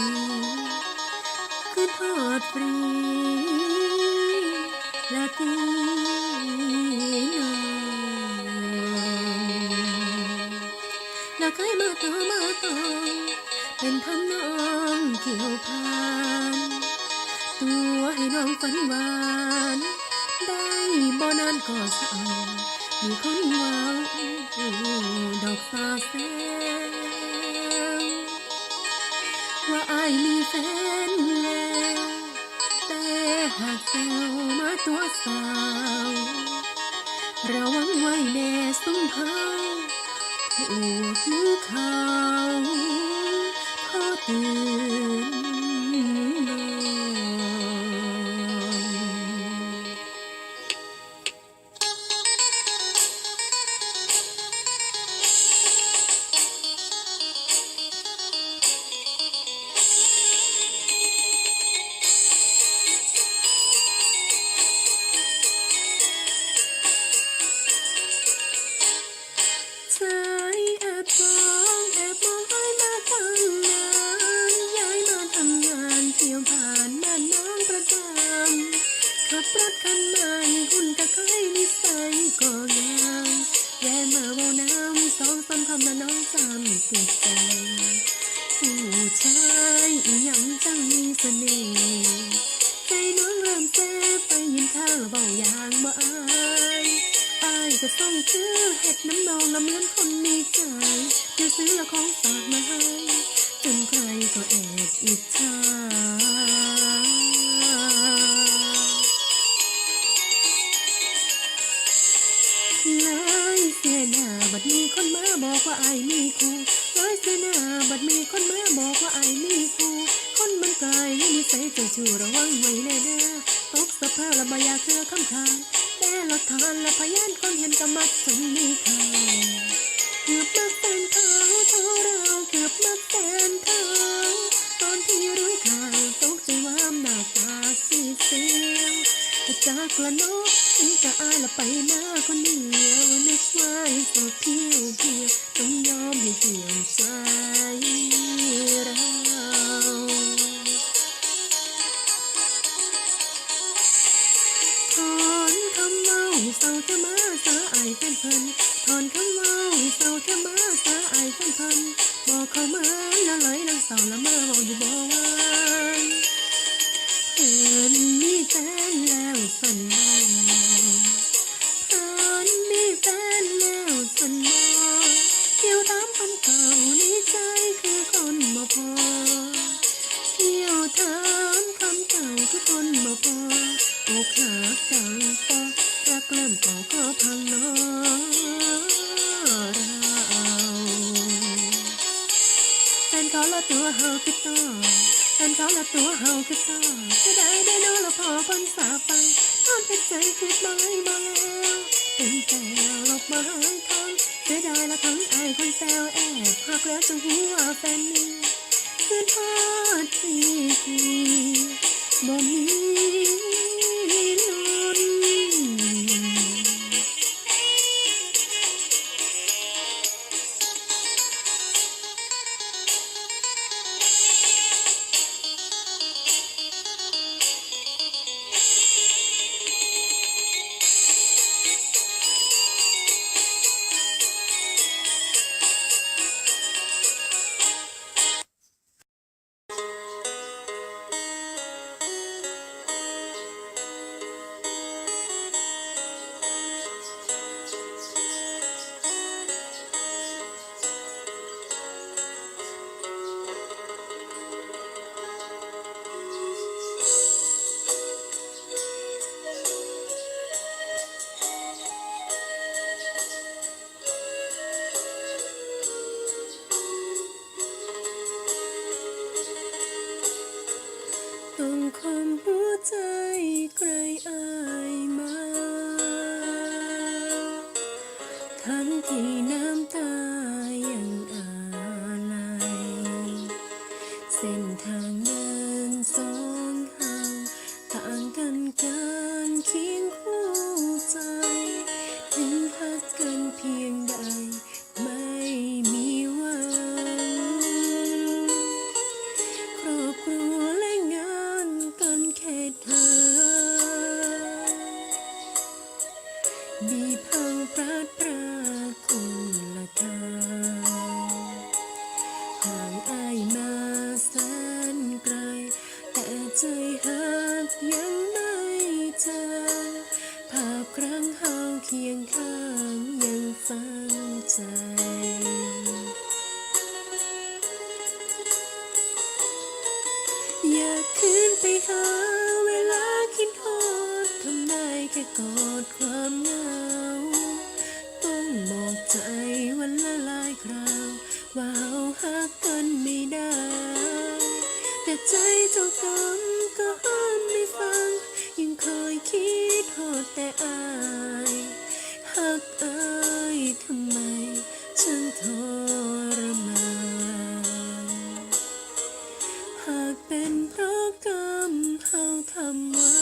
มาหลายปีคือทอดฟรีละตีน้องและเคยมาต่อมาต่อเป็นทำนองเกี่ยวพานตัวให้น้องฝันหวาน ได้บ่นานก็สะเอามีคนหวังดอกฟ้าแสง ว่าอายมีแฟนแล้วแต่หากแซวมาตัวสาวระวังไว้แน่สุมเผาอวกมือเขาพอตื่น ผู้ชายอีหยังจังมีเสน่ห์ใจน้องเริ่มแซ่ไปยินข้างแล้วเบาอย่างบ่อายอายก็ส่งซื้อเห็ดน้ำนองละเหมือนคนมีใจเดี๋ยวซื้อละของฝากมาให้ ดมีคนมาบอกว่าไอายมีคู่เลยเสียหน้าบัดมีคนมาบอกว่าไอายมีคู่คนมันกายนิสัยเจ้าชู้ระวังไว้แน่เด้อตกสภาพและบายาเชื่อคำทานแต่ลักฐานและพยานคนเห็นกำมัดจนมีข่าวเกือบมาแฟนเขาเท่าเราเกือบมาแฟนเขาตอนที่รู้ข่าวตกใจว่าหน้าตาสีเสียวก็จากละนก ฉันจะอายละไปหน้าคนเดียวนึกว่าโสดเพียวเพียวต้องยอมให้เหี่ยวใจเราถอนคำเมาเศร้าเธอมาสาอายเพื่อนเพิ่นถอนคำเมาเศร้าเธอมาสาอายเพื่อนเพิ่นบอกเขามาล้วเลยนางเศร้าละเมาบอกอยู่บ่ เราแฟนเขาละตัวเฮาคือต่อแฟนเขาละตัวเฮาคือต่อจะได้ได้นอนละพอคนสาไปนอนเป็นใจคือไม่มาแล้วเป็นแต่ลบมาหายทางเสียดายละทั้งอายคนแซวแอบหักแล้วจังหัวแฟนนี่คือทอดทีทีบ่มี อดความเหงา ต้องบอกใจวันละหลายคราว ว่าเฮาหักกันไม่ได้ แต่ใจเจ้ากรรมก็ห้ามไม่ฟัง ยังคอยคิดทอดแต่อายหักเอ้ยทำไมฉันทรมานหากเป็นเพราะกรรมเฮาทำไว้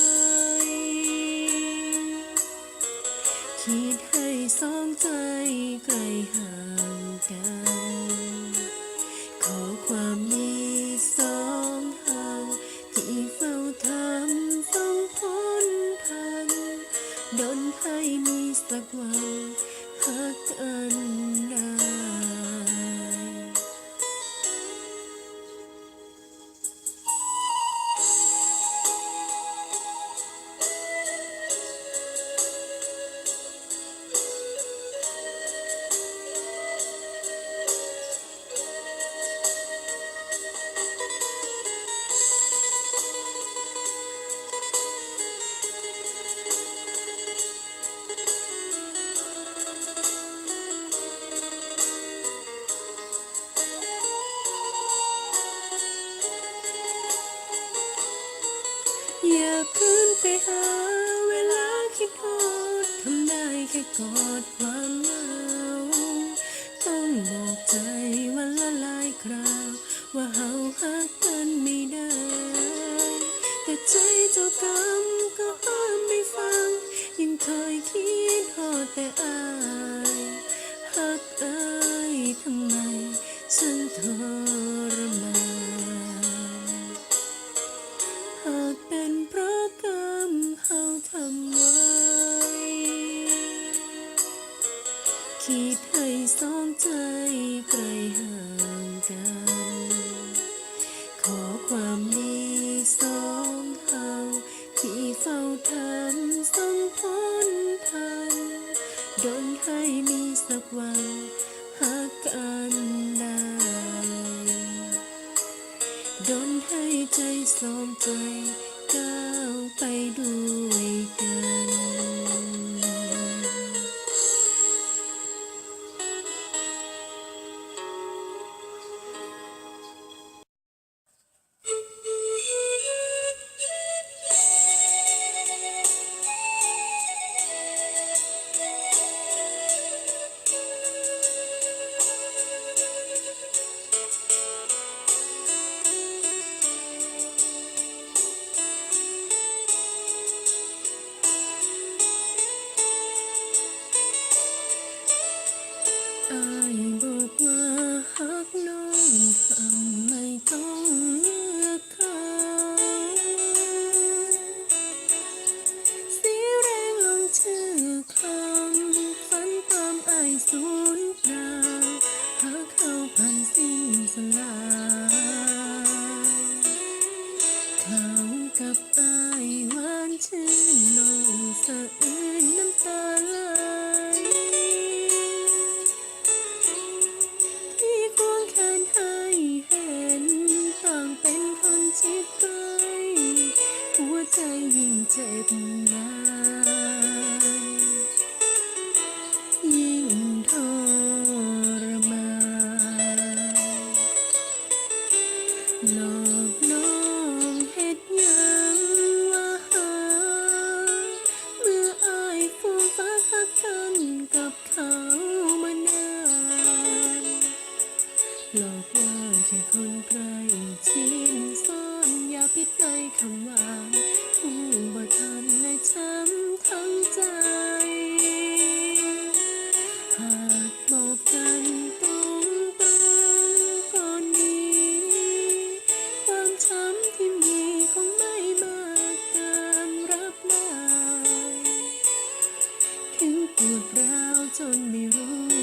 ใจเจ้ากรรมก็ห้ามไม่ฟัง ยังคอยคิดทอแต่อายหักเอ้ยทำไม ฉันทรมานหากเป็นเพราะกรรมเฮาทำไว้ คิดให้สองใจไกลห่างกัน ขอความดี ให้มีสักวันหักกันได้ดนให้ใจสองใจ เจ็บนานยิ่งทรมานหลอกน้องเฮ็ดยังว่าหาเมื่ออายฟูฟ้าคักกันกับเขามานานหลอกว่าแค่คนใกล้ชิดซ่อนอย่าปิดในคำหวา จนไม่รู้